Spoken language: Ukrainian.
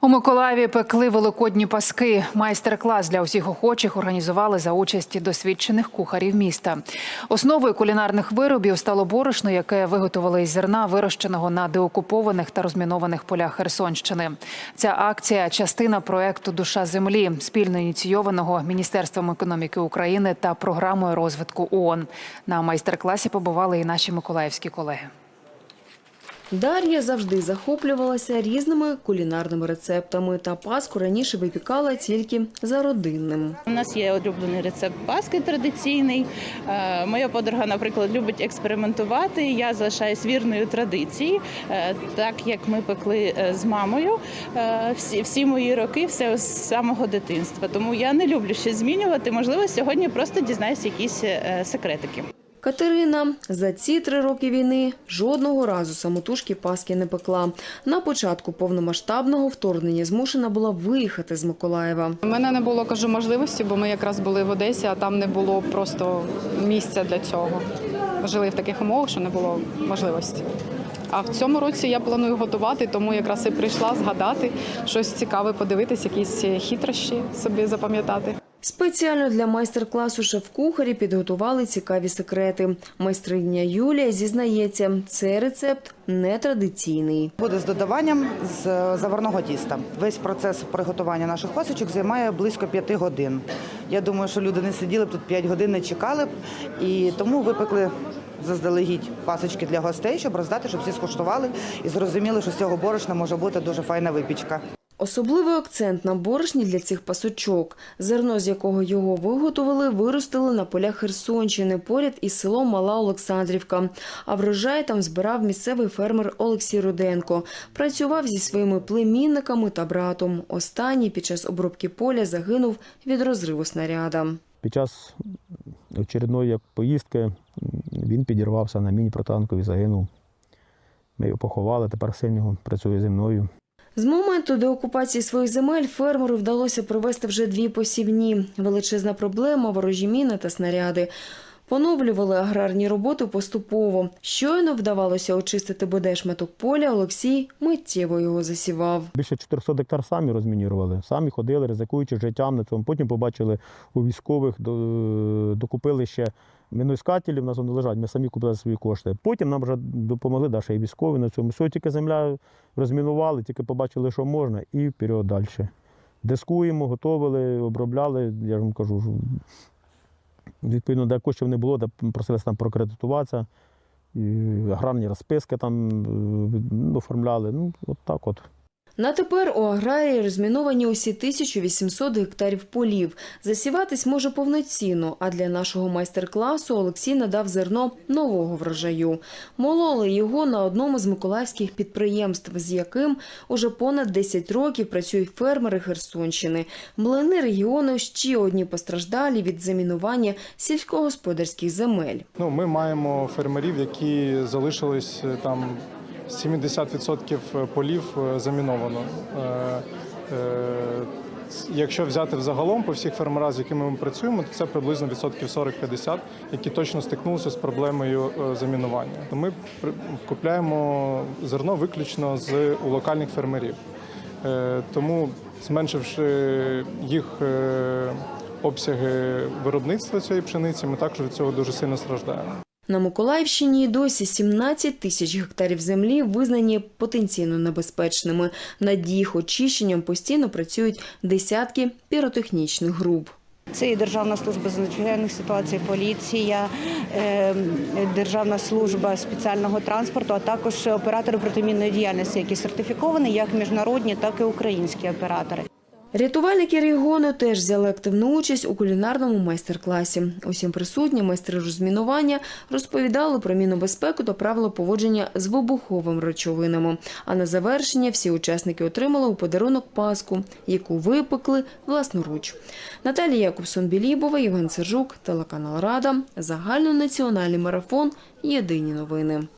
У Миколаєві пекли великодні паски. Майстер-клас для усіх охочих організували за участі досвідчених кухарів міста. Основою кулінарних виробів стало борошно, яке виготовили із зерна, вирощеного на деокупованих та розмінованих полях Херсонщини. Ця акція частина проекту Душа землі, спільно ініційованого Міністерством економіки України та програмою розвитку ООН. На майстер-класі побували і наші миколаївські колеги. Дар'я завжди захоплювалася різними кулінарними рецептами та паску раніше випікала тільки за родинним. У нас є улюблений рецепт паски традиційний. Е, Моя подруга, наприклад, любить експериментувати. Я залишаюсь вірною традиції, Е, так як ми пекли е, з мамою всі, всі мої роки, все з самого дитинства. Тому я не люблю щось змінювати. Можливо, сьогодні просто дізнаюся якісь секретики. Катерина за ці три роки війни жодного разу самотужки паски не пекла. На початку повномасштабного вторгнення змушена була виїхати з Миколаєва. У мене не було кажу можливості, бо ми якраз були в Одесі, а там не було просто місця для цього. Жили в таких умовах, що не було можливості. А в цьому році я планую готувати, тому якраз і прийшла згадати щось цікаве, подивитись, якісь хитрощі собі запам'ятати. Спеціально для майстер-класу шеф-кухарі підготували цікаві секрети. Майстриня Юлія зізнається, цей рецепт нетрадиційний. Буде з додаванням з заварного тіста. Весь процес приготування наших пасочок займає близько п'яти годин. Я думаю, що люди не сиділи б тут 5 годин, не чекали б, і тому випекли заздалегідь пасочки для гостей, щоб роздати, щоб всі скуштували і зрозуміли, що з цього борошна може бути дуже файна випічка. Особливий акцент на борошні для цих пасочок. Зерно, з якого його виготовили, виростили на полях Херсонщини поряд із селом Мала Олександрівка. А врожай там збирав місцевий фермер Олексій Руденко. Працював зі своїми племінниками та братом. Останній під час обробки поля загинув від розриву снаряда. Під час очередної поїздки він підірвався на міні-протанкові, загинув. Ми його поховали, тепер син його працює зі мною. З моменту деокупації своїх земель фермеру вдалося провести вже дві посівні. Величезна проблема – ворожі міни та снаряди. Поновлювали аграрні роботи поступово. Щойно вдавалося очистити бодай шматок поля, Олексій миттєво його засівав. Більше 400 гектар самі розмінірували, самі ходили, ризикуючи життям на цьому. Потім побачили у військових, докупили ще міноіскателі, в нас вони лежать, ми самі купили свої кошти. Потім нам вже допомогли да, ще і військові на цьому. Все, тільки земля розмінували, тільки побачили, що можна, і вперед далі. Дискуємо, готовили, обробляли. Я ж вам кажу, відповідно, де коштів не було, де просилися там прокредитуватися. І аграрні розписки там е, оформляли. Ну, от так от. На тепер у аграрії розміновані усі 1800 гектарів полів. Засіватись може повноцінно, а для нашого майстер-класу Олексій надав зерно нового врожаю. Мололи його на одному з миколаївських підприємств, з яким уже понад 10 років працюють фермери Херсонщини. Млини регіону ще одні постраждалі від замінування сільськогосподарських земель. Ну, ми маємо фермерів, які залишились е, там 70% полів е, заміновано. Е, е, Якщо взяти взагалом по всіх фермерах, з якими ми працюємо, то це приблизно відсотків 40-50, які точно стикнулися з проблемою е, замінування. Ми купляємо зерно виключно з у локальних фермерів. Е, Тому, зменшивши їх е, обсяги виробництва цієї пшениці, ми також від цього дуже сильно страждаємо. На Миколаївщині досі 17 тисяч гектарів землі визнані потенційно небезпечними. Над їх очищенням постійно працюють десятки піротехнічних груп. Це і Державна служба з надзвичайних ситуацій, поліція, е, Державна служба спеціального транспорту, а також оператори протимінної діяльності, які сертифіковані як міжнародні, так і українські оператори. Рятувальники регіону теж взяли активну участь у кулінарному майстер-класі. Усім присутні майстри розмінування розповідали про мінобезпеку та правила поводження з вибуховими речовинами. А на завершення всі учасники отримали у подарунок паску, яку випекли власноруч. Наталія Якубсон-Білібова, Євген Сержук, телеканал Рада, загальнонаціональний марафон. Єдині новини.